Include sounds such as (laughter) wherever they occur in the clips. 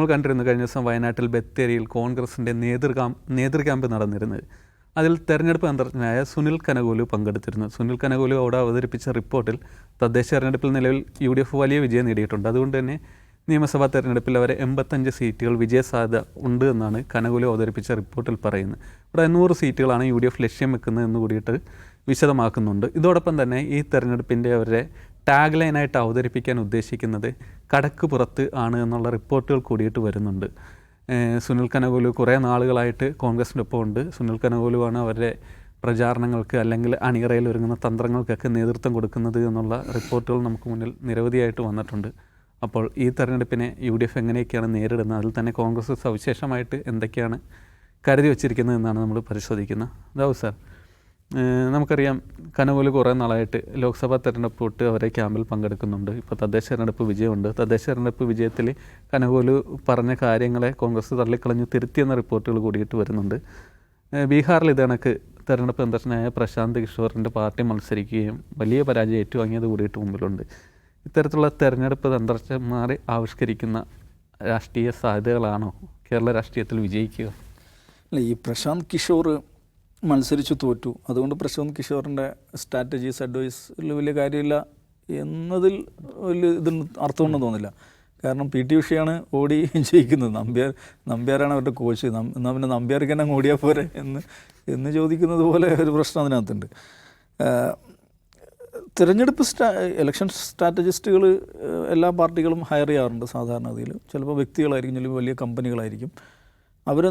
നമ്മൾ കണ്ടിരുന്നു കഴിഞ്ഞ ദിവസം വയനാട്ടിൽ ബത്തേരിയിൽ കോൺഗ്രസിന്റെ നേതൃ നേതൃ ക്യാമ്പ് നടന്നിരുന്നത്. അതിൽ തെരഞ്ഞെടുപ്പ് അന്തർജ്ഞനായ സുനിൽ കനകോലു പങ്കെടുത്തിരുന്നു. സുനിൽ കനകോലു അവിടെ അവതരിപ്പിച്ച റിപ്പോർട്ടിൽ തദ്ദേശ തെരഞ്ഞെടുപ്പിൽ നിലവിൽ യു ഡി എഫ് വലിയ വിജയം നേടിയിട്ടുണ്ട്. അതുകൊണ്ട് തന്നെ നിയമസഭാ തെരഞ്ഞെടുപ്പിൽ അവരെ എൺപത്തഞ്ച് സീറ്റുകൾ വിജയസാധ്യത ഉണ്ട് എന്നാണ് കനകോലു അവതരിപ്പിച്ച റിപ്പോർട്ടിൽ പറയുന്നത്. ഇവിടെ നൂറ് സീറ്റുകളാണ് യു ഡി എഫ് ലക്ഷ്യം വെക്കുന്നത് എന്ന് കൂടിയിട്ട് വിശദമാക്കുന്നുണ്ട്. ഇതോടൊപ്പം തന്നെ ഈ തെരഞ്ഞെടുപ്പിന്റെ അവരുടെ ടാഗ് ലൈനായിട്ട് അവതരിപ്പിക്കാൻ ഉദ്ദേശിക്കുന്നത് കടക്ക് പുറത്ത് ആണ് എന്നുള്ള റിപ്പോർട്ടുകൾ കൂടിയിട്ട് വരുന്നുണ്ട്. സുനിൽ കനകോലു കുറേ നാളുകളായിട്ട് കോൺഗ്രസിന്റെ ഒപ്പം ഉണ്ട് സുനിൽ കനകോലുവാണ് അവരുടെ പ്രചാരണങ്ങൾക്ക് അല്ലെങ്കിൽ അണിയറയിൽ ഒരുങ്ങുന്ന തന്ത്രങ്ങൾക്കൊക്കെ നേതൃത്വം കൊടുക്കുന്നത് എന്നുള്ള റിപ്പോർട്ടുകൾ നമുക്ക് മുന്നിൽ നിരവധിയായിട്ട് വന്നിട്ടുണ്ട്. അപ്പോൾ ഈ തെരഞ്ഞെടുപ്പിനെ യു ഡി എഫ് എങ്ങനെയൊക്കെയാണ് നേരിടുന്നത്? അതിൽ തന്നെ കോൺഗ്രസ് സവിശേഷമായിട്ട് എന്തൊക്കെയാണ് കരുതി വച്ചിരിക്കുന്നത് എന്നാണ് നമ്മൾ പരിശോധിക്കുന്നത്. അതാവും സാർ. നമുക്കറിയാം കനകോൽ കുറേ നാളായിട്ട് ലോക്സഭാ തെരഞ്ഞെടുപ്പ് തൊട്ട് അവരെ ക്യാമ്പിൽ പങ്കെടുക്കുന്നുണ്ട്. ഇപ്പോൾ തദ്ദേശ തെരഞ്ഞെടുപ്പ് വിജയമുണ്ട്. തദ്ദേശ തെരഞ്ഞെടുപ്പ് വിജയത്തിൽ കനകോൽ പറഞ്ഞ കാര്യങ്ങളെ കോൺഗ്രസ് തള്ളിക്കളഞ്ഞ് തിരുത്തിയെന്ന റിപ്പോർട്ടുകൾ കൂടിയിട്ട് വരുന്നുണ്ട്. ബീഹാറിൽ ഇത് കണക്ക് തെരഞ്ഞെടുപ്പ് സന്ദർശനായ പ്രശാന്ത് കിഷോറിന്റെ പാർട്ടി മത്സരിക്കുകയും വലിയ പരാജയം ഏറ്റുവാങ്ങിയത് കൂടിയിട്ട് മുമ്പിലുണ്ട്. ഇത്തരത്തിലുള്ള തെരഞ്ഞെടുപ്പ് തന്ത്രജ്ഞന്മാരെ ആവിഷ്കരിക്കുന്ന രാഷ്ട്രീയ സാധ്യതകളാണോ കേരള രാഷ്ട്രീയത്തിൽ വിജയിക്കുക? അല്ല ഈ പ്രശാന്ത് കിഷോർ മത്സരിച്ചു തോറ്റു. അതുകൊണ്ട് പ്രശാന്ത് കിഷോറിന്റെ സ്ട്രാറ്റജീസ് അഡ്വൈസിൽ വലിയ കാര്യമില്ല എന്നതിൽ വലിയ ഇതൊന്നും അർത്ഥമൊന്നും തോന്നില്ല. കാരണം പി ടി ഉഷയാണ് ഓടി (laughs) ജയിക്കുന്നത്. നമ്പ്യാർ നമ്പ്യാരാണ് അവരുടെ കോച്ച് എന്നാൽ പിന്നെ നമ്പ്യാർക്ക് തന്നെ ഓടിയാൽ പോരെ എന്ന് എന്ന് ചോദിക്കുന്നത് പോലെ ഒരു പ്രശ്നം അതിനകത്തുണ്ട്. തിരഞ്ഞെടുപ്പ് സ്റ്റാ ഇലക്ഷൻ സ്ട്രാറ്റജിസ്റ്റുകൾ എല്ലാ പാർട്ടികളും ഹയർ ചെയ്യാറുണ്ട് സാധാരണഗതിയിൽ. ചിലപ്പോൾ വ്യക്തികളായിരിക്കും ചിലപ്പോൾ വലിയ കമ്പനികളായിരിക്കും അവരെ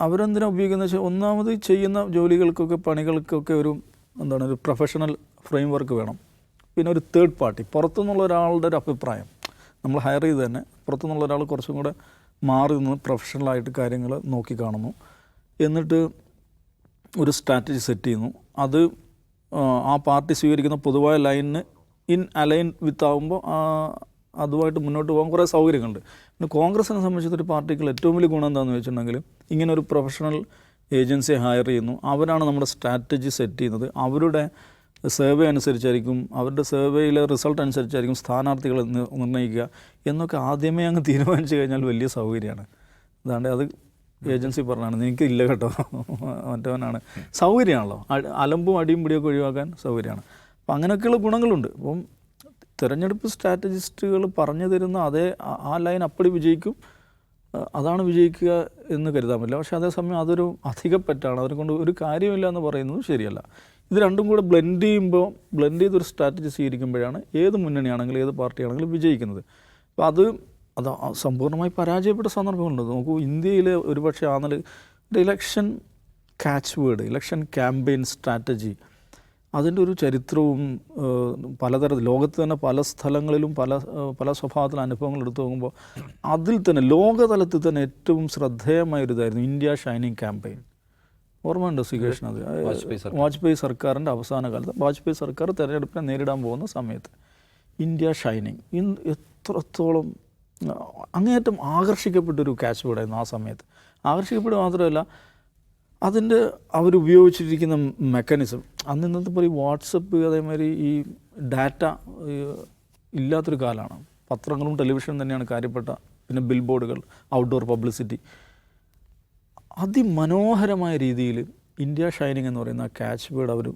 അവരെന്തിനാ ഉപയോഗിക്കുന്നത്? വെച്ചാൽ ഒന്നാമത് ചെയ്യുന്ന ജോലികൾക്കൊക്കെ പണികൾക്കൊക്കെ ഒരു എന്താണ് ഒരു പ്രൊഫഷണൽ ഫ്രെയിം വർക്ക് വേണം. പിന്നെ ഒരു തേർഡ് പാർട്ടി പുറത്തുനിന്നുള്ള ഒരാളുടെ ഒരു അഭിപ്രായം. നമ്മൾ ഹയർ ചെയ്ത് തന്നെ പുറത്തുനിന്നുള്ള ഒരാൾ കുറച്ചും കൂടെ മാറി നിന്ന് പ്രൊഫഷണലായിട്ട് കാര്യങ്ങൾ നോക്കി കാണുന്നു. എന്നിട്ട് ഒരു സ്ട്രാറ്റജി സെറ്റ് ചെയ്യുന്നു. അത് ആ, പാർട്ടി സ്വീകരിക്കുന്ന പൊതുവായ ലൈനിന് ഇൻ അലൈൻ വിത്ത് അതുമായിട്ട് മുന്നോട്ട് പോകാൻ കുറേ സൗകര്യങ്ങളുണ്ട്. പിന്നെ കോൺഗ്രസിനെ സംബന്ധിച്ചൊരു പാർട്ടിക്ക് ഏറ്റവും വലിയ ഗുണം എന്താണെന്ന് വെച്ചിട്ടുണ്ടെങ്കിൽ ഇങ്ങനെ ഒരു പ്രൊഫഷണൽ ഏജൻസിയെ ഹയർ ചെയ്യുന്നു. അവരാണ് നമ്മുടെ സ്ട്രാറ്റജി സെറ്റ് ചെയ്യുന്നത്. അവരുടെ സർവേ അനുസരിച്ചായിരിക്കും അവരുടെ സർവേയിലെ റിസൾട്ട് അനുസരിച്ചായിരിക്കും സ്ഥാനാർത്ഥികളെ നിർണയിക്കുക എന്നൊക്കെ ആദ്യമേ അങ്ങ് തീരുമാനിച്ചു കഴിഞ്ഞാൽ വലിയ സൗകര്യമാണ്. അതാണ്ട് അത് ഏജൻസി പറഞ്ഞാണ്. എനിക്ക് ഇല്ല കേട്ടോ. മറ്റവനാണ്. സൗകര്യമാണല്ലോ. അലമ്പും അടിയും പിടിയൊക്കെ ഒഴിവാക്കാൻ സൗകര്യമാണ്. അപ്പം അങ്ങനെയൊക്കെയുള്ള ഗുണങ്ങളുണ്ട്. അപ്പം തിരഞ്ഞെടുപ്പ് സ്ട്രാറ്റജിസ്റ്റുകൾ പറഞ്ഞു തരുന്ന അതേ ആ- ലൈൻ അപ്പടി വിജയിക്കും. അതാണ് വിജയിക്കുക എന്ന് കരുതാൻ പറ്റില്ല. പക്ഷേ അതേസമയം അതൊരു അധികപ്പറ്റാണ് അവരെ കൊണ്ട് ഒരു കാര്യമില്ല എന്ന് പറയുന്നത് ശരിയല്ല. ഇത് രണ്ടും കൂടെ ബ്ലെൻഡ് ചെയ്യുമ്പോൾ ബ്ലെൻഡ് ചെയ്തൊരു സ്ട്രാറ്റജി സ്വീകരിക്കുമ്പോഴാണ് ഏത് മുന്നണിയാണെങ്കിലും ഏത് പാർട്ടിയാണെങ്കിലും വിജയിക്കുന്നത്. അപ്പോൾ അത് അത് സമ്പൂർണമായി പരാജയപ്പെട്ട സന്ദർഭങ്ങളുണ്ട് നോക്കൂ ഇന്ത്യയിലെ ഒരുപക്ഷെ ആ election catch word election campaign strategy അതിന്റെ ഒരു ചരിത്രവും പലതര പലതരത്തിൽ ലോകത്ത് തന്നെ പല സ്ഥലങ്ങളിലും പല പല സ്വഭാവത്തിലും അനുഭവങ്ങൾ എടുത്തു നോക്കുമ്പോൾ അതിൽ തന്നെ ലോകതലത്തിൽ തന്നെ ഏറ്റവും ശ്രദ്ധേയമായ ഒരു ഇതായിരുന്നു ഇന്ത്യ ഷൈനിങ് ക്യാമ്പയിൻ. ഓർമ്മയുണ്ടോ സുഖേഷൻ അത്? വാജ്പേയി സർക്കാരിന്റെ അവസാന കാലത്ത്. വാജ്പേയി സർക്കാർ തിരഞ്ഞെടുപ്പിനെ നേരിടാൻ പോകുന്ന സമയത്ത് ഇന്ത്യ ഷൈനിങ് ഇൻ എത്രത്തോളം അങ്ങേയറ്റം ആകർഷിക്കപ്പെട്ടൊരു ക്യാച്ച് വേർഡായിരുന്നു ആ സമയത്ത്. ആകർഷിക്കപ്പെടുക മാത്രമല്ല അതിന്റെ അവരുപയോഗിച്ചിരിക്കുന്ന മെക്കാനിസം. അന്ന് ഇന്നത്തെ പോലെ വാട്സപ്പ് അതേമാതിരി ഈ ഡാറ്റ ഇല്ലാത്തൊരു കാലമാണ്. പത്രങ്ങളും ടെലിവിഷനും തന്നെയാണ് കാര്യപ്പെട്ട പിന്നെ ബിൽ ബോർഡുകൾ ഔട്ട്ഡോർ പബ്ലിസിറ്റി അതിമനോഹരമായ രീതിയിൽ ഇന്ത്യ ഷൈനിങ് എന്ന് പറയുന്ന ക്യാച്ച് വേർഡ് അവർ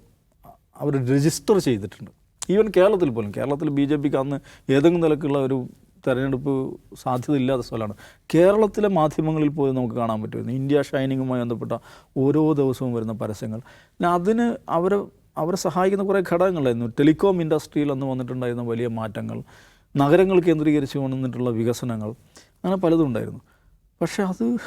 അവർ രജിസ്റ്റർ ചെയ്തിട്ടുണ്ട്. ഈവൻ കേരളത്തിൽ പോലും കേരളത്തിൽ ബി ജെ പിക്ക് അന്ന് ഏതെങ്കിലും നിലക്കുള്ള ഒരു തെരഞ്ഞെടുപ്പ് സാധ്യത ഇല്ലാത്ത സ്ഥലമാണ്. കേരളത്തിലെ മാധ്യമങ്ങളിൽ പോയി നമുക്ക് കാണാൻ പറ്റുമായിരുന്നു. ഇന്ത്യ ഷൈനിങ്ങുമായി ബന്ധപ്പെട്ട ഓരോ ദിവസവും വരുന്ന പരസ്യങ്ങൾ. അതിന് അവരെ അവരെ സഹായിക്കുന്ന കുറേ ഘടകങ്ങളായിരുന്നു. ടെലികോം ഇൻഡസ്ട്രിയിൽ അന്ന് വന്നിട്ടുണ്ടായിരുന്ന വലിയ മാറ്റങ്ങൾ നഗരങ്ങൾ കേന്ദ്രീകരിച്ച് വന്നിട്ടുള്ള വികസനങ്ങൾ അങ്ങനെ പലതും ഉണ്ടായിരുന്നു. പക്ഷേ അത്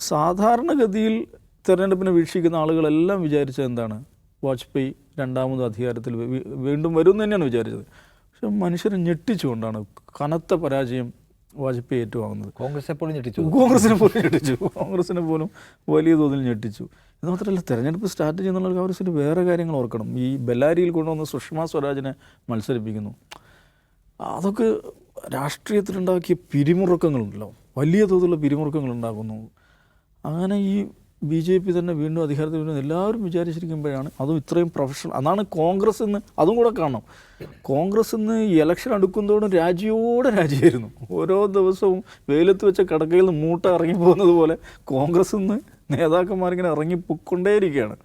സാധാരണഗതിയിൽ തിരഞ്ഞെടുപ്പിനെ വീക്ഷിക്കുന്ന ആളുകളെല്ലാം വിചാരിച്ചത് എന്താണ്? വാജ്പേയി രണ്ടാമത് അധികാരത്തിൽ വീണ്ടും വരും എന്ന് തന്നെയാണ് വിചാരിച്ചത്. പക്ഷെ മനുഷ്യർ ഞെട്ടിച്ചുകൊണ്ടാണ് കനത്ത പരാജയം വാജ്പേയി ഏറ്റുവാങ്ങുന്നത്. കോൺഗ്രസ് എപ്പോഴും ഞെട്ടിച്ചു. കോൺഗ്രസിനെ പോലും ഞെട്ടിച്ചു. കോൺഗ്രസിനെ പോലും വലിയ തോതിൽ ഞെട്ടിച്ചു. ഇത് മാത്രമല്ല തെരഞ്ഞെടുപ്പ് സ്ട്രാറ്റജി എന്നുള്ള കോൺഗ്രസിന് വേറെ കാര്യങ്ങൾ ഓർക്കണം. ഈ ബെല്ലാരിയിൽ കൊണ്ടുവന്ന് സുഷമ സ്വരാജിനെ മത്സരിപ്പിക്കുന്നു. അതൊക്കെ രാഷ്ട്രീയത്തിലുണ്ടാക്കിയ പിരിമുറുക്കങ്ങളുണ്ടല്ലോ. വലിയ തോതിലുള്ള പിരിമുറുക്കങ്ങൾ ഉണ്ടാക്കുന്നു അങ്ങനെ ഈ ബി ജെ പി തന്നെ വീണ്ടും അധികാരത്തിൽ വരുന്നത് എല്ലാവരും വിചാരിച്ചിരിക്കുമ്പോഴാണ് അതും ഇത്രയും പ്രൊഫഷണൽ അതാണ് കോൺഗ്രസ് ഇന്ന് അതും കൂടെ കാണണം. കോൺഗ്രസ് ഇന്ന് ഇലക്ഷൻ അടുക്കുന്നതോടും രാജിയോടെ രാജിയായിരുന്നു. ഓരോ ദിവസവും വെയിലത്ത് വെച്ച കടക്കയിൽ നിന്ന് മൂട്ട ഇറങ്ങി പോകുന്നത് പോലെ കോൺഗ്രസ് ഇന്ന് നേതാക്കന്മാരിങ്ങനെ ഇറങ്ങി പൊക്കൊണ്ടേയിരിക്കുകയാണ്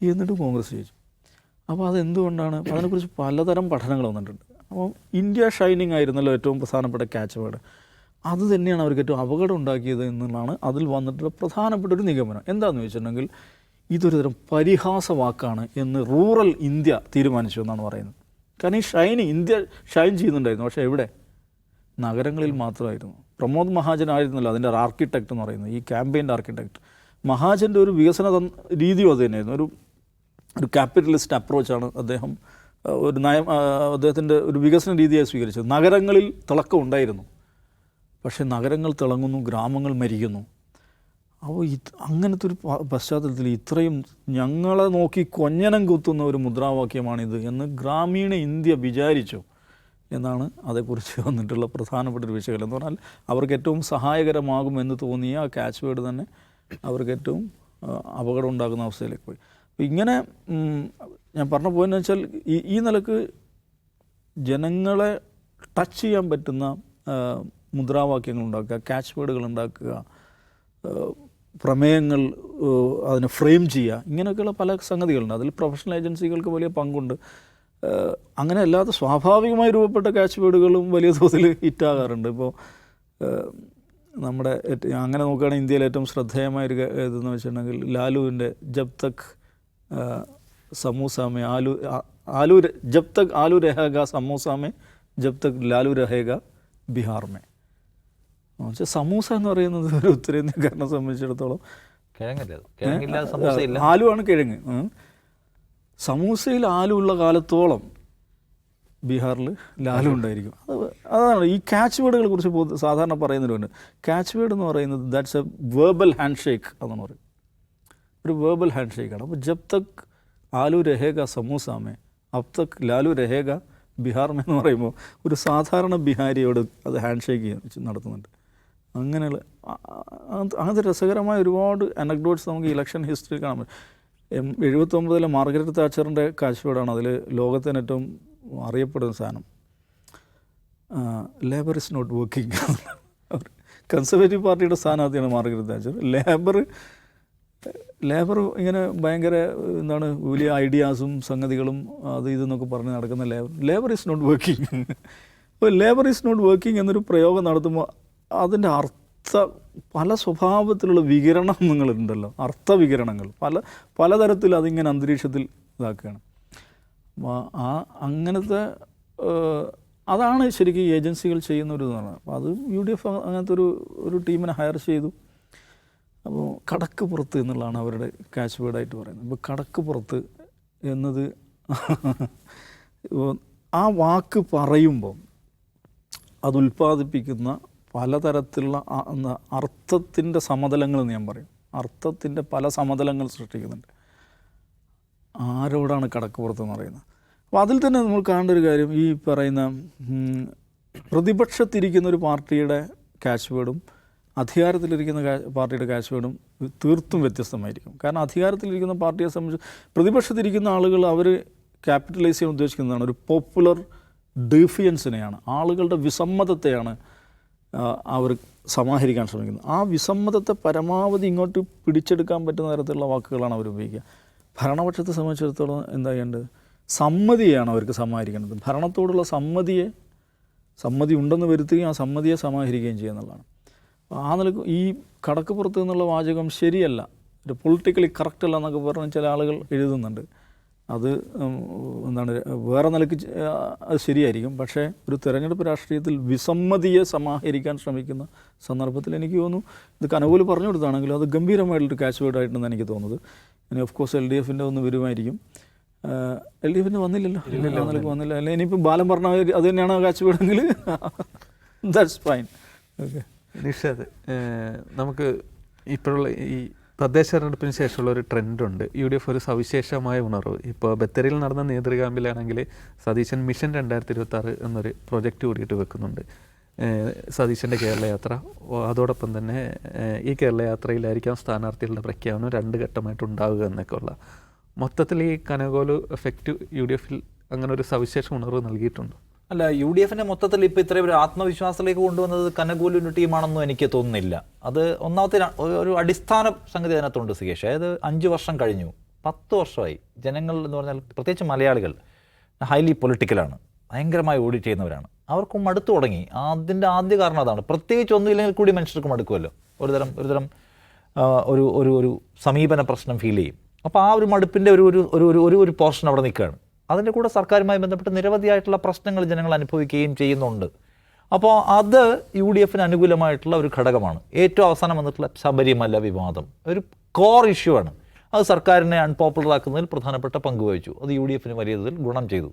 എന്നിട്ട് കോൺഗ്രസ് ജയിച്ചു. അപ്പോൾ അതെന്തുകൊണ്ടാണ്? അതിനെക്കുറിച്ച് പലതരം പഠനങ്ങൾ വന്നിട്ടുണ്ട്. അപ്പോൾ ഇന്ത്യ ഷൈനിങ് ആയിരുന്നല്ലോ ഏറ്റവും പ്രധാനപ്പെട്ട ക്യാച്ച് വേർഡ് അത് തന്നെയാണ് അവർക്ക് ഏറ്റവും അപകടം ഉണ്ടാക്കിയത് എന്നുള്ളതാണ് അതിൽ വന്നിട്ടുള്ള പ്രധാനപ്പെട്ട ഒരു നിഗമനം. എന്താണെന്ന് വെച്ചിട്ടുണ്ടെങ്കിൽ ഇതൊരു തരം പരിഹാസ വാക്കാണ് എന്ന് റൂറൽ ഇന്ത്യ തീരുമാനിച്ചു എന്നാണ് പറയുന്നത്. കാരണം ഈ ഷൈന് ഇന്ത്യ ഷൈൻ ചെയ്യുന്നുണ്ടായിരുന്നു. പക്ഷേ എവിടെ? നഗരങ്ങളിൽ മാത്രമായിരുന്നു. പ്രമോദ് മഹാജൻ ആയിരുന്നല്ലോ അതിന്റെ ഒരു ആർക്കിടെക്ട് എന്ന് പറയുന്നത്. ഈ ക്യാമ്പയിന്റെ ആർക്കിടെക്ട് മഹാജന്റെ ഒരു വികസന രീതിയും അത് തന്നെയായിരുന്നു. ഒരു ഒരു ക്യാപിറ്റലിസ്റ്റ് അപ്രോച്ചാണ് അദ്ദേഹം ഒരു നയം അദ്ദേഹത്തിന്റെ ഒരു വികസന രീതിയായി സ്വീകരിച്ചത്. നഗരങ്ങളിൽ തിളക്കം ഉണ്ടായിരുന്നു. പക്ഷേ നഗരങ്ങൾ തിളങ്ങുന്നു ഗ്രാമങ്ങൾ മരിക്കുന്നു. അപ്പോൾ ഇത് അങ്ങനത്തെ ഒരു പശ്ചാത്തലത്തിൽ ഇത്രയും ഞങ്ങളെ നോക്കി കൊഞ്ഞനം കുത്തുന്ന ഒരു മുദ്രാവാക്യമാണിത് എന്ന് ഗ്രാമീണ ഇന്ത്യ വിചാരിച്ചു എന്നാണ് അതേക്കുറിച്ച് വന്നിട്ടുള്ള പ്രധാനപ്പെട്ട ഒരു വിശകലനം എന്ന് പറഞ്ഞാൽ അവർക്ക് ഏറ്റവും സഹായകരമാകും എന്ന് തോന്നിയ ആ ക്യാച്ച് വേർഡ് തന്നെ അവർക്ക് ഏറ്റവും അപകടം ഉണ്ടാകുന്ന അവസ്ഥയിലേക്ക് പോയി. അപ്പോൾ ഇങ്ങനെ ഞാൻ പറഞ്ഞ പോയെന്ന് വെച്ചാൽ ഈ ഈ നിലയ്ക്ക് ജനങ്ങളെ ടച്ച് ചെയ്യാൻ പറ്റുന്ന മുദ്രാവാക്യങ്ങൾ ഉണ്ടാക്കുക ക്യാച്ച് വേർഡുകൾ ഉണ്ടാക്കുക പ്രമേയങ്ങൾ അതിന് ഫ്രെയിം ചെയ്യുക ഇങ്ങനെയൊക്കെയുള്ള പല സംഗതികളുണ്ട്. അതിൽ പ്രൊഫഷണൽ ഏജൻസികൾക്ക് വലിയ പങ്കുണ്ട്. അങ്ങനെ അല്ലാതെ സ്വാഭാവികമായി രൂപപ്പെട്ട ക്യാച്ച് വേർഡുകളും വലിയ തോതിൽ ഹിറ്റാകാറുണ്ട്. ഇപ്പോൾ നമ്മുടെ അങ്ങനെ നോക്കുകയാണെങ്കിൽ ഇന്ത്യയിൽ ഏറ്റവും ശ്രദ്ധേയമായ ഒരു ഇതെന്ന് വെച്ചിട്ടുണ്ടെങ്കിൽ ലാലുവിന്റെ ജബ് തക് ആ, സമൂസ മേ ആലു ആലു ജബ് തക് ആലു രഹേഗ സമൂസ ജബ് തക് ലാലു രഹേഗ ബീഹാർ മേ. എന്നുവെച്ചാൽ സമൂസ എന്ന് പറയുന്നത് ഒരു ഉത്തരേന്ത്യക്കാരനെ സംബന്ധിച്ചിടത്തോളം ആലുവാണ് കിഴങ്ങ്. സമൂസയിൽ ആലു ഉള്ള കാലത്തോളം ബീഹാറിൽ ലാലു ഉണ്ടായിരിക്കും. അത് അതാണ്. ഈ ക്യാച്ച് വേർഡുകളെ കുറിച്ച് സാധാരണ പറയുന്നവരുണ്ട് ക്യാച്ച് വേർഡ് എന്ന് പറയുന്നത് that's a verbal handshake എന്നാണ് പറയും ഒരു വേർബൽ ഹാൻഡ് ഷേക്കാണ് അപ്പോൾ ജബ് തക് ആലു രഹേഗ സമൂസാമേ അബ് തക് ലാലു രഹേഗ ബീഹാർ മേ എന്ന് പറയുമ്പോൾ ഒരു സാധാരണ ബിഹാരിയോട് അത് ഹാൻഡ് ഷേക്ക് നടത്തുന്നുണ്ട്. അങ്ങനെയുള്ള അങ്ങനത്തെ രസകരമായ ഒരുപാട് അനക്ഡോട്ട്സ് നമുക്ക് ഇലക്ഷൻ ഹിസ്റ്ററി കാണാൻ പറ്റും. എഴുപത്തൊമ്പതിലെ മാർഗരറ്റ് താച്ചറിന്റെ കാഴ്ചപ്പാടാണ് അതിൽ ലോകത്തിന് ഏറ്റവും അറിയപ്പെടുന്ന സാധനം. Labour is not working Conservative പാർട്ടിയുടെ സ്ഥാനാർത്ഥിയാണ് മാർഗരറ്റ് താച്ചർ. ലേബർ ലേബർ ഇങ്ങനെ ഭയങ്കര എന്താണ് വലിയ ഐഡിയാസും സംഗതികളും അത് ഇതെന്നൊക്കെ പറഞ്ഞ് നടക്കുന്ന Labour Labour is not working അപ്പോൾ ലേബർ ഇസ് നോട്ട് വർക്കിംഗ് എന്നൊരു പ്രയോഗം നടത്തുമ്പോൾ അതിന്റെ അർത്ഥ പല സ്വഭാവത്തിലുള്ള വികിരണങ്ങളുണ്ടല്ലോ. അർത്ഥവികിരണങ്ങൾ പല പലതരത്തിൽ അതിങ്ങനെ അന്തരീക്ഷത്തിൽ ഇതാക്കുകയാണ്. ആ അങ്ങനത്തെ അതാണ് ശരിക്കും ഏജൻസികൾ ചെയ്യുന്ന ഒരു ഇതാണ്. അപ്പോൾ അത് യു ഡി എഫ് അങ്ങനത്തെ ഒരു ഒരു ടീമിനെ ഹയർ ചെയ്തു. അപ്പോൾ കടക്ക് പുറത്ത് എന്നുള്ളതാണ് അവരുടെ ക്യാച്ച് വേർഡായിട്ട് പറയുന്നത്. അപ്പോൾ കടക്ക് പുറത്ത് എന്നത് ആ വാക്ക് പറയുമ്പോൾ അത് ഉൽപ്പാദിപ്പിക്കുന്ന പലതരത്തിലുള്ള അർത്ഥത്തിന്റെ സമതലങ്ങൾ എന്ന് ഞാൻ പറയും. അർത്ഥത്തിന്റെ പല സമതലങ്ങൾ സൃഷ്ടിക്കുന്നുണ്ട്. ആരോടാണ് കടക്കുപുറത്ത് എന്ന് പറയുന്നത്? അപ്പോൾ അതിൽ തന്നെ നമ്മൾ കാണേണ്ട ഒരു കാര്യം ഈ പറയുന്ന പ്രതിപക്ഷത്തിരിക്കുന്ന ഒരു പാർട്ടിയുടെ ക്യാഷ് വേർഡും അധികാരത്തിലിരിക്കുന്ന പാർട്ടിയുടെ ക്യാഷ് വേർഡും തീർത്തും വ്യത്യസ്തമായിരിക്കും. കാരണം അധികാരത്തിലിരിക്കുന്ന പാർട്ടിയെ സംബന്ധിച്ച് പ്രതിപക്ഷത്തിരിക്കുന്ന ആളുകൾ അവർ ക്യാപിറ്റലൈസ് ചെയ്യാൻ ഉദ്ദേശിക്കുന്നതാണ്. ഒരു പോപ്പുലർ ഡിഫിയൻസിനെയാണ് ആളുകളുടെ വിസമ്മതത്തെയാണ് അവർ സമാഹരിക്കാൻ ശ്രമിക്കുന്നു. ആ വിസമ്മതത്തെ പരമാവധി ഇങ്ങോട്ട് പിടിച്ചെടുക്കാൻ പറ്റുന്ന തരത്തിലുള്ള വാക്കുകളാണ് അവർ ഉപയോഗിക്കുക. ഭരണപക്ഷത്തെ സംബന്ധിച്ചിടത്തോളം എന്താ ചെയ്യേണ്ടത്? സമ്മതിയാണ് അവർക്ക് സമാഹരിക്കേണ്ടത്. ഭരണത്തോടുള്ള സമ്മതിയെ സമ്മതി ഉണ്ടെന്ന് വരുത്തുകയും ആ സമ്മതിയെ സമാഹരിക്കുകയും ചെയ്യുക എന്നുള്ളതാണ്. ആ നിലയ്ക്ക് ഈ കടക്ക് പുറത്ത് നിന്നുള്ള വാചകം ശരിയല്ല. ഒരു പൊളിറ്റിക്കലി കറക്റ്റ് അല്ല എന്നൊക്കെ പറഞ്ഞ് ചില ആളുകൾ എഴുതുന്നുണ്ട്. അത് എന്താണ് വേറെ നിലയ്ക്ക് അത് ശരിയായിരിക്കും. പക്ഷേ ഒരു തെരഞ്ഞെടുപ്പ് രാഷ്ട്രീയത്തിൽ വിസമ്മതിയെ സമാഹരിക്കാൻ ശ്രമിക്കുന്ന സന്ദർഭത്തിൽ എനിക്ക് തോന്നുന്നു ഇത് കനകൂൽ പറഞ്ഞു കൊടുത്താണെങ്കിലും അത് ഗംഭീരമായിട്ടുള്ളൊരു ക്യാച്ച് വേർഡ് ആയിട്ടാണ് എനിക്ക് തോന്നുന്നത്. ഇനി ഓഫ് കോഴ്സ് എൽ ഡി എഫിന്റെ ഒന്ന് വരുമായിരിക്കും. എൽ ഡി എഫിന്റെ വന്നില്ലല്ലോ. ആ നിലയ്ക്ക് വന്നില്ല. അല്ലെ ഇനിയിപ്പോൾ ബാലം പറഞ്ഞ അത് തന്നെയാണ് ക്യാച്ച് വേർഡെങ്കിൽ ദാറ്റ്സ് ഫൈൻ ഓക്കെ നിഷാദ് നമുക്ക് ഇപ്പോഴുള്ള ഈ തദ്ദേശ തെരഞ്ഞെടുപ്പിന് ശേഷമുള്ള ഒരു ട്രെൻഡുണ്ട്. യു ഡി എഫ് ഒരു സവിശേഷമായ ഉണർവ്. ഇപ്പോൾ ബത്തേരിയിൽ നടന്ന നേതൃകാമ്പിലാണെങ്കിൽ സതീശൻ മിഷൻ രണ്ടായിരത്തി ഇരുപത്തി എന്നൊരു പ്രൊജക്റ്റ് കൂടിയിട്ട് വെക്കുന്നുണ്ട്. സതീശന്റെ കേരളയാത്ര. അതോടൊപ്പം തന്നെ ഈ കേരളയാത്രയിലായിരിക്കാം സ്ഥാനാർത്ഥികളുടെ പ്രഖ്യാപനം രണ്ട് ഘട്ടമായിട്ട് ഉണ്ടാവുക എന്നൊക്കെ ഉള്ള മൊത്തത്തിൽ ഈ കനകോലു എഫക്റ്റ് യു ഡി എഫിൽ അങ്ങനെ ഒരു സവിശേഷ ഉണർവ് നൽകിയിട്ടുണ്ട്? അല്ല യു ഡി എഫിന്റെ മൊത്തത്തിൽ ഇപ്പൊ ഇത്രയും ഒരു ആത്മവിശ്വാസത്തിലേക്ക് കൊണ്ടുവന്നത് കനകൂലിന്റെ ടീമാണെന്നും എനിക്ക് തോന്നുന്നില്ല. അത് ഒന്നാമത്തെ ഒരു- അടിസ്ഥാന സംഗതി അതിനകത്തുണ്ട് സുകേഷ്. അതായത് അഞ്ച് വർഷം കഴിഞ്ഞു. പത്ത് വർഷമായി. ജനങ്ങൾ എന്ന് പറഞ്ഞാൽ പ്രത്യേകിച്ച് മലയാളികൾ ഹൈലി പൊളിറ്റിക്കലാണ്. ഭയങ്കരമായി ഓഡിറ്റ് ചെയ്യുന്നവരാണ്. അവർക്കും മടുത്തു തുടങ്ങി. അതിന്റെ ആദ്യ കാരണം അതാണ്. പ്രത്യേകിച്ച് ഒന്നുമില്ലെങ്കിൽ കൂടി മനുഷ്യർക്ക് മടുക്കുമല്ലോ. ഒരുതരം ഒരുതരം ഒരു ഒരു ഒരു സമീപന പ്രശ്നം ഫീൽ ചെയ്യും. അപ്പോൾ ആ ഒരു മടുപ്പിന്റെ ഒരു ഒരു ഒരു ഒരു ഒരു പോർഷൻ അവിടെ നിൽക്കുകയാണ്. അതിന്റെ കൂടെ സർക്കാരുമായി ബന്ധപ്പെട്ട് നിരവധിയായിട്ടുള്ള പ്രശ്നങ്ങൾ ജനങ്ങൾ അനുഭവിക്കുകയും ചെയ്യുന്നുണ്ട്. അപ്പോൾ അത് യു ഡി എഫിന് അനുകൂലമായിട്ടുള്ള ഒരു ഘടകമാണ്. ഏറ്റവും അവസാനം വന്നിട്ടുള്ള ശബരിമല വിവാദം. ഒരു കോർ ഇഷ്യൂ ആണ്. അത് സർക്കാരിനെ അൺപോപ്പുലർ ആക്കുന്നതിൽ പ്രധാനപ്പെട്ട പങ്ക് വഹിച്ചു. അത് യു ഡി എഫിന് വലിയ തോതിൽ ഗുണം ചെയ്തു.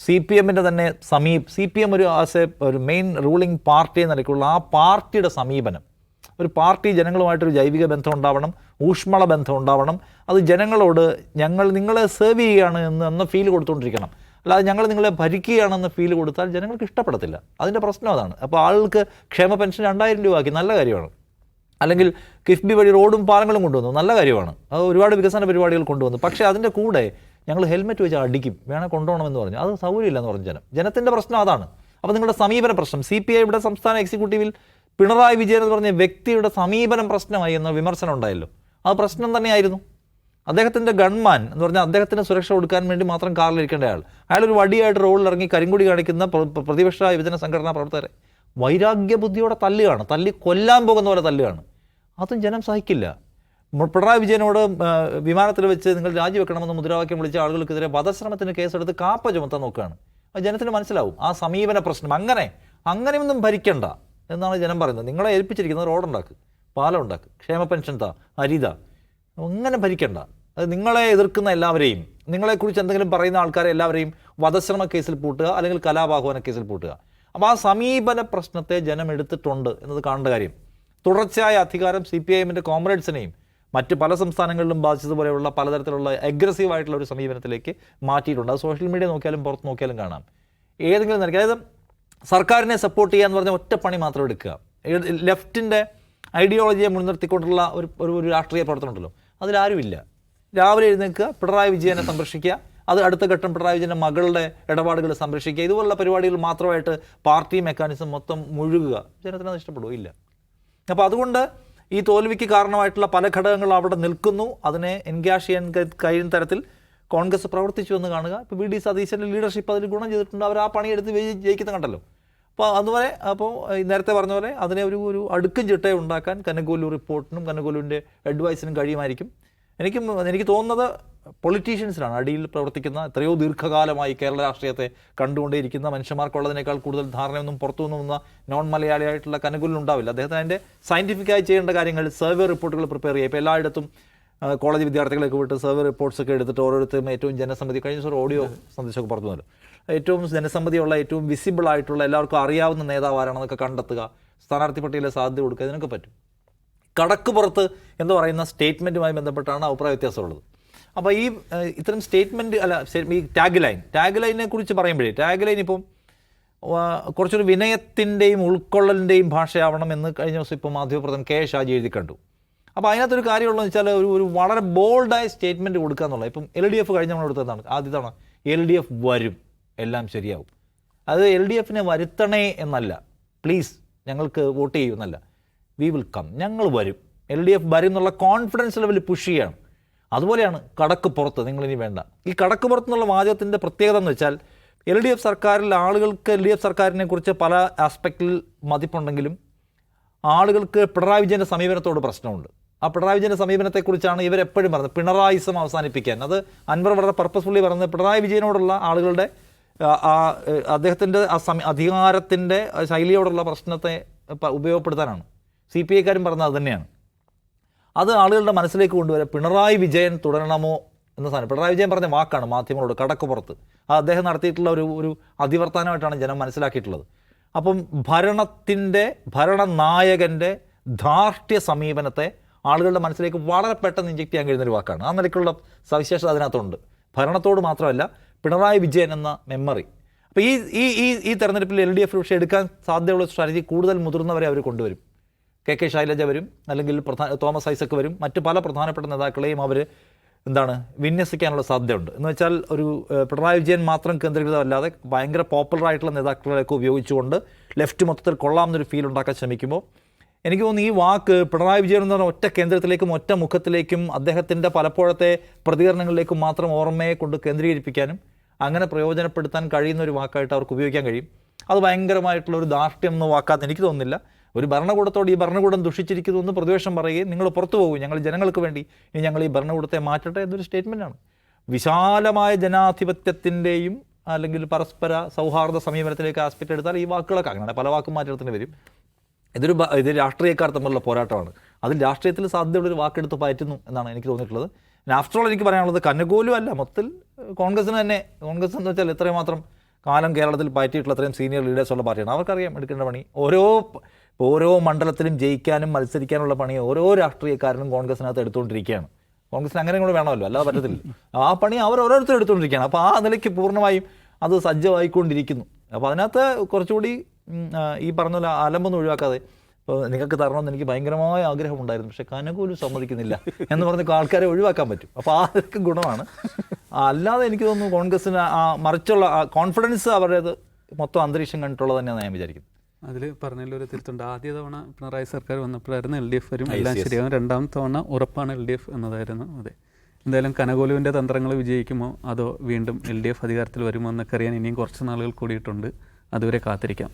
സി പി എമ്മിന്റെ തന്നെ സമീപ സി പി എം ഒരു ആസ് എ ഒരു മെയിൻ റൂളിംഗ് പാർട്ടി എന്ന നിലയ്ക്കുള്ള ആ പാർട്ടിയുടെ സമീപനം ഒരു പാർട്ടി ജനങ്ങളുമായിട്ടൊരു ജൈവിക ബന്ധം ഉണ്ടാവണം ഊഷ്മള ബന്ധം ഉണ്ടാവണം. അത് ജനങ്ങളോട് ഞങ്ങൾ നിങ്ങളെ സേവ് ചെയ്യുകയാണ് എന്ന് എന്ന ഫീൽ കൊടുത്തുകൊണ്ടിരിക്കണം. അല്ലാതെ ഞങ്ങൾ നിങ്ങളെ ഭരിക്കുകയാണെന്ന് ഫീൽ കൊടുത്താൽ ജനങ്ങൾക്ക് ഇഷ്ടപ്പെടത്തില്ല. അതിന്റെ പ്രശ്നം അതാണ്. അപ്പോൾ ആൾക്ക് ക്ഷേമ പെൻഷൻ രണ്ടായിരം ആക്കി നല്ല കാര്യമാണ്. അല്ലെങ്കിൽ കിഫ്ബി വഴി റോഡും പാലങ്ങളും കൊണ്ടുവന്നു നല്ല കാര്യമാണ്. അത് ഒരുപാട് വികസന പരിപാടികൾ കൊണ്ടുവന്നു. പക്ഷേ അതിന്റെ കൂടെ ഞങ്ങൾ ഹെൽമെറ്റ് വെച്ച് അടിക്കും വേണേൽ കൊണ്ടുപോകണമെന്ന് പറഞ്ഞു. അത് സൗകര്യമില്ലെന്ന് പറഞ്ഞു ജനം. ജനത്തിന്റെ പ്രശ്നം അതാണ്. അപ്പോൾ നിങ്ങളുടെ സമീപന പ്രശ്നം. സി പി ഐ ഇവിടെ സംസ്ഥാന എക്സിക്യൂട്ടീവിൽ പിണറായി വിജയൻ എന്ന് പറഞ്ഞ വ്യക്തിയുടെ സമീപനം പ്രശ്നമായി എന്ന വിമർശനം ഉണ്ടായല്ലോ. ആ പ്രശ്നം തന്നെയായിരുന്നു. അദ്ദേഹത്തിന്റെ ഗൺമാൻ എന്ന് പറഞ്ഞാൽ അദ്ദേഹത്തിന് സുരക്ഷ കൊടുക്കാൻ വേണ്ടി മാത്രം കാറിലിരിക്കേണ്ട ആൾ. അയാൾ ഒരു വടിയായിട്ട് റോഡിൽ ഇറങ്ങി കരിങ്കുടി കാണിക്കുന്ന പ്ര- പ്ര- പ്രതിപക്ഷ യുവജന സംഘടനാ പ്രവർത്തകരെ. വൈരാഗ്യ ബുദ്ധിയോടെ തല്ലുകയാണ്. തല്ലി കൊല്ലാൻ പോകുന്ന പോലെ തല്ലുകയാണ്. അതും ജനം സഹിക്കില്ല. പിണറായി വിജയനോട് വിമാനത്തിൽ വെച്ച് നിങ്ങൾ രാജിവെക്കണമെന്ന് മുദ്രാവാക്യം വിളിച്ച ആളുകൾക്കെതിരെ വധശ്രമത്തിന് കേസെടുത്ത് കാപ്പ ചുമത്താൻ നോക്കുകയാണ്. അത് ജനത്തിന് മനസ്സിലാവും. ആ സമീപന പ്രശ്നം. അങ്ങനെ അങ്ങനെയൊന്നും ഭരിക്കണ്ട. എന്നാണ് ജനം പറയുന്നത്. നിങ്ങളെ ഏൽപ്പിച്ചിരിക്കുന്നത് റോഡുണ്ടാക്കുക പാലം ഉണ്ടാക്കുക ക്ഷേമ പെൻഷൻ താ അരിത അങ്ങനെ ഭരിക്കണ്ട. അത് നിങ്ങളെ എതിർക്കുന്ന എല്ലാവരെയും നിങ്ങളെക്കുറിച്ച് എന്തെങ്കിലും പറയുന്ന ആൾക്കാരെ എല്ലാവരെയും വധശ്രമ കേസിൽ പൂട്ടുക അല്ലെങ്കിൽ കലാപാഹ്വാന കേസിൽ പൂട്ടുക. അപ്പോൾ ആ സമീപന പ്രശ്നത്തെ ജനം എടുത്തിട്ടുണ്ട് എന്നത് കാണേണ്ട കാര്യം. തുടർച്ചയായ അധികാരം സി പി ഐ എമ്മിന്റെ കോമ്രേഡ്സിനെയും മറ്റ് പല സംസ്ഥാനങ്ങളിലും ബാധിച്ചതുപോലെയുള്ള പലതരത്തിലുള്ള അഗ്രസീവ് ആയിട്ടുള്ള ഒരു സമീപനത്തിലേക്ക് മാറ്റിയിട്ടുണ്ട്. അത് സോഷ്യൽ മീഡിയ നോക്കിയാലും പുറത്ത് നോക്കിയാലും കാണാം. ഏതെങ്കിലും നിലയ്ക്ക് അതായത് സർക്കാരിനെ സപ്പോർട്ട് ചെയ്യുക എന്ന് പറഞ്ഞ ഒറ്റ പണി മാത്രം എടുക്കുക. ലെഫ്റ്റിന്റെ ഐഡിയോളജിയെ മുൻനിർത്തിക്കൊണ്ടുള്ള ഒരു ഒരു രാഷ്ട്രീയ പ്രവർത്തനം ഉണ്ടല്ലോ. അതിലാരുമില്ല രാവിലെ എഴുന്നേൽക്കുക പിണറായി വിജയനെ സംരക്ഷിക്കുക അത് അടുത്ത ഘട്ടം പിണറായി വിജയന്റെ മകളുടെ ഇടപാടുകൾ സംരക്ഷിക്കുക. ഇതുപോലുള്ള പരിപാടികൾ മാത്രമായിട്ട് പാർട്ടി മെക്കാനിസം മൊത്തം മുഴുകുക. ജനത്തിന് അത് ഇഷ്ടപ്പെടുകയില്ല അപ്പോൾ അതുകൊണ്ട് ഈ തോൽവിക്ക് കാരണമായിട്ടുള്ള പല ഘടകങ്ങളും അവിടെ നിൽക്കുന്നു. അതിനെ എൻഗാഷ് ചെയ്യാൻ കഴിയുന്ന തരത്തിൽ കോൺഗ്രസ് പ്രവർത്തിച്ചു എന്ന് കാണുക. ഇപ്പോൾ വി ഡി സതീശന്റെ ലീഡർഷിപ്പ് അതിൽ ഗുണം ചെയ്തിട്ടുണ്ട്. അവർ ആ പണിയെടുത്ത് ജയിക്കുന്ന കണ്ടല്ലോ. അപ്പോൾ അതുപോലെ അപ്പോൾ നേരത്തെ പറഞ്ഞ പോലെ അതിനെ ഒരു ഒരു അടുക്കും ചിട്ടയും ഉണ്ടാക്കാൻ കനകോലു റിപ്പോർട്ടിനും കനകോലുവിന്റെ അഡ്വൈസിനും കഴിയുമായിരിക്കും. എനിക്ക് എനിക്ക് തോന്നുന്നത് പൊളിറ്റീഷ്യൻസിനാണ് അടിയിൽ പ്രവർത്തിക്കുന്ന എത്രയോ ദീർഘകാലമായി കേരള രാഷ്ട്രീയത്തെ കണ്ടുകൊണ്ടേയിരിക്കുന്ന മനുഷ്യന്മാർക്കുള്ളതിനേക്കാൾ കൂടുതൽ ധാരണയൊന്നും പുറത്തു നിന്നുന്ന നോൺ മലയാളിയായിട്ടുള്ള കനകുലിനുണ്ടാവില്ല അദ്ദേഹത്തിന് അതിന്റെ സയന്റിഫിക്കായി ചെയ്യേണ്ട കാര്യങ്ങൾ സർവേ റിപ്പോർട്ടുകൾ പ്രിപ്പയർ ചെയ്യുക. ഇപ്പോൾ എല്ലായിടത്തും കോളേജ് വിദ്യാർത്ഥികളൊക്കെ വിട്ട് സർവേ റിപ്പോർട്ട്സ് ഒക്കെ എടുത്തിട്ട് ഓരോരുത്തരും ഏറ്റവും ജനസമ്മതി. കഴിഞ്ഞ ദിവസം ഓഡിയോ സന്ദേശമൊക്കെ പുറത്തു വന്നു. ഏറ്റവും ജനസമ്മതിയുള്ള ഏറ്റവും വിസിബിൾ ആയിട്ടുള്ള എല്ലാവർക്കും അറിയാവുന്ന നേതാവ് ആരാണെന്നൊക്കെ കണ്ടെത്തുക സ്ഥാനാർത്ഥി പട്ടികയിലെ സാധ്യത കൊടുക്കുക ഇതിനൊക്കെ പറ്റും. കടക്ക് പുറത്ത് എന്ന് പറയുന്ന സ്റ്റേറ്റ്മെന്റുമായി ബന്ധപ്പെട്ടാണ് അഭിപ്രായ വ്യത്യാസമുള്ളത്. അപ്പോൾ ഈ ഇത്തരം സ്റ്റേറ്റ്മെന്റ് അല്ല ഈ ടാഗ് ലൈൻ ടാഗ് ലൈനെ കുറിച്ച് പറയുമ്പോഴേ ടാഗ് ലൈൻ ഇപ്പം കുറച്ചൊരു വിനയത്തിന്റെയും ഉൾക്കൊള്ളലിന്റെയും ഭാഷയാവണം എന്ന് കഴിഞ്ഞ ദിവസം ഇപ്പോൾ മാധ്യമപ്രദം കെ ഷാജി എഴുതി കണ്ടു അപ്പോൾ അതിനകത്തൊരു കാര്യമുള്ളതെന്ന് വെച്ചാൽ ഒരു ഒരു വളരെ ബോൾഡായ സ്റ്റേറ്റ്മെന്റ് കൊടുക്കുക എന്നുള്ളത്. ഇപ്പം എൽ ഡി എഫ് കഴിഞ്ഞ നമ്മൾ എടുത്തതാണ്. ആദ്യത്താണ് എൽ ഡി എഫ് വരും. എല്ലാം ശരിയാവും. അത് എൽ ഡി എഫിനെ വരുത്തണേ എന്നല്ല. പ്ലീസ് ഞങ്ങൾക്ക് വോട്ട് ചെയ്യൂ എന്നല്ല. വി വിൽ കം ഞങ്ങൾ വരും. എൽ ഡി എഫ് വരും എന്നുള്ള കോൺഫിഡൻസ് ലെവൽ പുഷ് ചെയ്യണം. അതുപോലെയാണ് കടക്ക് പുറത്ത്. നിങ്ങളിനി വേണ്ട. ഈ കടക്ക് പുറത്ത് എന്നുള്ള വാചകത്തിന്റെ പ്രത്യേകത എന്ന് വെച്ചാൽ എൽ ഡി എഫ് സർക്കാരിൽ ആളുകൾക്ക് എൽ ഡി എഫ് സർക്കാരിനെ കുറിച്ച് പല ആസ്പെക്റ്റിൽ മതിപ്പുണ്ടെങ്കിലും ആളുകൾക്ക് പിണറായി വിജയന്റെ സമീപനത്തോട് പ്രശ്നമുണ്ട്. ആ പിണറായി വിജയന്റെ സമീപനത്തെക്കുറിച്ചാണ് ഇവരെപ്പോഴും പറയുന്നത് പിണറായിസം അവസാനിപ്പിക്കാൻ. അത് അൻവർ വളരെ പർപ്പസ്ഫുള്ളി പറഞ്ഞത് പിണറായി വിജയനോടുള്ള ആളുകളുടെ ആ, അദ്ദേഹത്തിന്റെ ആ സമ അധികാരത്തിന്റെ ശൈലിയോടുള്ള പ്രശ്നത്തെ ഉപയോഗപ്പെടുത്താനാണ്. സി പി ഐക്കാരും പറഞ്ഞത് അത് തന്നെയാണ്. അത് ആളുകളുടെ മനസ്സിലേക്ക് കൊണ്ടുവരാൻ പിണറായി വിജയൻ തുടരണമോ എന്ന സാധനം. പിണറായി വിജയൻ പറഞ്ഞ വാക്കാണ് മാധ്യമങ്ങളോട് കടക്ക് പുറത്ത് അത് അദ്ദേഹം നടത്തിയിട്ടുള്ള ഒരു ഒരു അതിവർത്തനമായിട്ടാണ് ജനം മനസ്സിലാക്കിയിട്ടുള്ളത്. അപ്പം ഭരണത്തിന്റെ ഭരണനായകന്റെ ധാർഷ്ട്യ സമീപനത്തെ ആളുകളുടെ മനസ്സിലേക്ക് വളരെ പെട്ടെന്ന് ഇഞ്ചെക്ട് ചെയ്യാൻ കഴിയുന്ന ഒരു വാക്കാണ്. ആ നിലയ്ക്കുള്ള സവിശേഷത അതിനകത്തുണ്ട്. ഭരണത്തോട് മാത്രമല്ല പിണറായി വിജയൻ എന്ന മെമ്മറി അപ്പോൾ ഈ ഈ ഈ ഈ തെരഞ്ഞെടുപ്പിൽ എൽ ഡി എഫ് പക്ഷേ എടുക്കാൻ സാധ്യതയുള്ള സ്ട്രാറ്റജി കൂടുതൽ മുതിർന്നവരെ അവർ കൊണ്ടുവരും. കെ കെ ശൈലജ വരും അല്ലെങ്കിൽ പ്രധാന തോമസ് ഐസക് വരും മറ്റ് പല പ്രധാനപ്പെട്ട നേതാക്കളെയും അവർ എന്താണ് വിന്യസിക്കാനുള്ള സാധ്യതയുണ്ട്. എന്ന് വെച്ചാൽ ഒരു പിണറായി വിജയൻ മാത്രം കേന്ദ്രീകൃതമല്ലാതെ ഭയങ്കര പോപ്പുലർ ആയിട്ടുള്ള നേതാക്കളെയൊക്കെ ഉപയോഗിച്ചുകൊണ്ട് ലെഫ്റ്റ് മൊത്തത്തിൽ കൊള്ളാമെന്നൊരു ഫീൽ ഉണ്ടാക്കാൻ ശ്രമിക്കുമ്പോൾ എനിക്ക് തോന്നുന്നു ഈ വാക്ക് പിണറായി വിജയൻ എന്ന് പറഞ്ഞ ഒറ്റ കേന്ദ്രത്തിലേക്കും ഒറ്റ മുഖത്തിലേക്കും അദ്ദേഹത്തിന്റെ പലപ്പോഴത്തെ പ്രതികരണങ്ങളിലേക്കും മാത്രം ഓർമ്മയെ കൊണ്ട് കേന്ദ്രീകരിപ്പിക്കാനും അങ്ങനെ പ്രയോജനപ്പെടുത്താൻ കഴിയുന്ന ഒരു വാക്കായിട്ട് അവർക്ക് ഉപയോഗിക്കാൻ കഴിയും. അത് ഭയങ്കരമായിട്ടുള്ള ഒരു ധാർഷ്ട്യം എന്ന വാക്കാന്ന് എനിക്ക് തോന്നുന്നില്ല. ഒരു ഭരണകൂടത്തോട് ഈ ഭരണകൂടം ദുഷിച്ചിരിക്കുന്നു എന്ന് പ്രതിപക്ഷം പറയുകയും നിങ്ങൾ പുറത്തു പോകും. ഞങ്ങൾ ജനങ്ങൾക്ക് വേണ്ടി ഇനി ഞങ്ങൾ ഈ ഭരണകൂടത്തെ മാറ്റട്ടെ എന്നൊരു സ്റ്റേറ്റ്മെന്റാണ് വിശാലമായ ജനാധിപത്യത്തിന്റെയും അല്ലെങ്കിൽ പരസ്പര സൗഹാർദ്ദ സമീപനത്തിലേക്ക് ആസ്പെക്ട് എടുത്താൽ ഈ വാക്കുകളൊക്കെ അങ്ങനെ പല വാക്കും മാറ്റത്തിന് വരും. ഇതൊരു ഇത് രാഷ്ട്രീയക്കാർ തമ്മിലുള്ള പോരാട്ടമാണ്. അതിൽ രാഷ്ട്രീയത്തിൽ സാധ്യതയുള്ളൊരു വാക്കെടുത്ത് പയറ്റുന്നു എന്നാണ് എനിക്ക് തോന്നിയിട്ടുള്ളത്. ആഫ്റ്റർ ഓൾ എനിക്ക് പറയാനുള്ളത് കന്നഗോലും അല്ല മൊത്തത്തിൽ കോൺഗ്രസിന് തന്നെ കോൺഗ്രസ് എന്ന് വെച്ചാൽ എത്രയും മാത്രം കാലം കേരളത്തിൽ പയറ്റിയിട്ടുള്ള അത്രയും സീനിയർ ലീഡേഴ്സ് ഉള്ള പാർട്ടിയാണ്. അവർക്കറിയാം എടുക്കേണ്ട പണി. ഓരോ ഓരോ മണ്ഡലത്തിലും ജയിക്കാനും മത്സരിക്കാനുള്ള പണി ഓരോ രാഷ്ട്രീയക്കാരനും കോൺഗ്രസിനകത്ത് എടുത്തുകൊണ്ടിരിക്കുകയാണ്. കോൺഗ്രസിന് അങ്ങനെ കൂടെ വേണമല്ലോ അല്ലാതെ പറ്റത്തില്ല. ആ പണി അവർ ഓരോരുത്തരും എടുത്തുകൊണ്ടിരിക്കുകയാണ്. അപ്പോൾ ആ നിലയ്ക്ക് പൂർണമായും അത് സജ്ജമായിക്കൊണ്ടിരിക്കുന്നു. അപ്പോൾ അതിനകത്ത് കുറച്ചുകൂടി ഈ പറഞ്ഞ പോലെ അലമ്പൊന്നും ഒഴിവാക്കാതെ. ഇപ്പോൾ നിങ്ങൾക്ക് തരണമെന്ന് എനിക്ക് ഭയങ്കരമായ ആഗ്രഹമുണ്ടായിരുന്നു. പക്ഷേ കനകൂലും സമ്മതിക്കുന്നില്ല എന്ന് പറഞ്ഞ ആൾക്കാരെ ഒഴിവാക്കാൻ പറ്റും. അപ്പോൾ ആ അതൊക്കെ ഗുണമാണ്. അല്ലാതെ എനിക്ക് തോന്നുന്നു കോൺഗ്രസിന് ആ മറിച്ചുള്ള കോൺഫിഡൻസ് അവരുടേത് മൊത്തം അന്തരീക്ഷം കണ്ടിട്ടുള്ളത് തന്നെയാണ് ഞാൻ വിചാരിക്കുന്നത് അതിൽ പറഞ്ഞതിൽ ഒരു തിരുത്തുണ്ട്. ആദ്യ തവണ പിണറായി സർക്കാർ വന്നപ്പോഴായിരുന്നു എൽ ഡി എഫ് വരും എല്ലാം ശരിയാവും രണ്ടാം തവണ ഉറപ്പാണ് എൽ ഡി എഫ് എന്നതായിരുന്നു അതെ. എന്തായാലും കനകോലുവിന്റെ തന്ത്രങ്ങൾ വിജയിക്കുമോ? അതോ വീണ്ടും എൽ ഡി എഫ് അധികാരത്തിൽ വരുമോ എന്നൊക്കെ അറിയാൻ ഇനിയും കുറച്ച് നാളുകൾ കൂടിയിട്ടുണ്ട്. അതുവരെ കാത്തിരിക്കാം.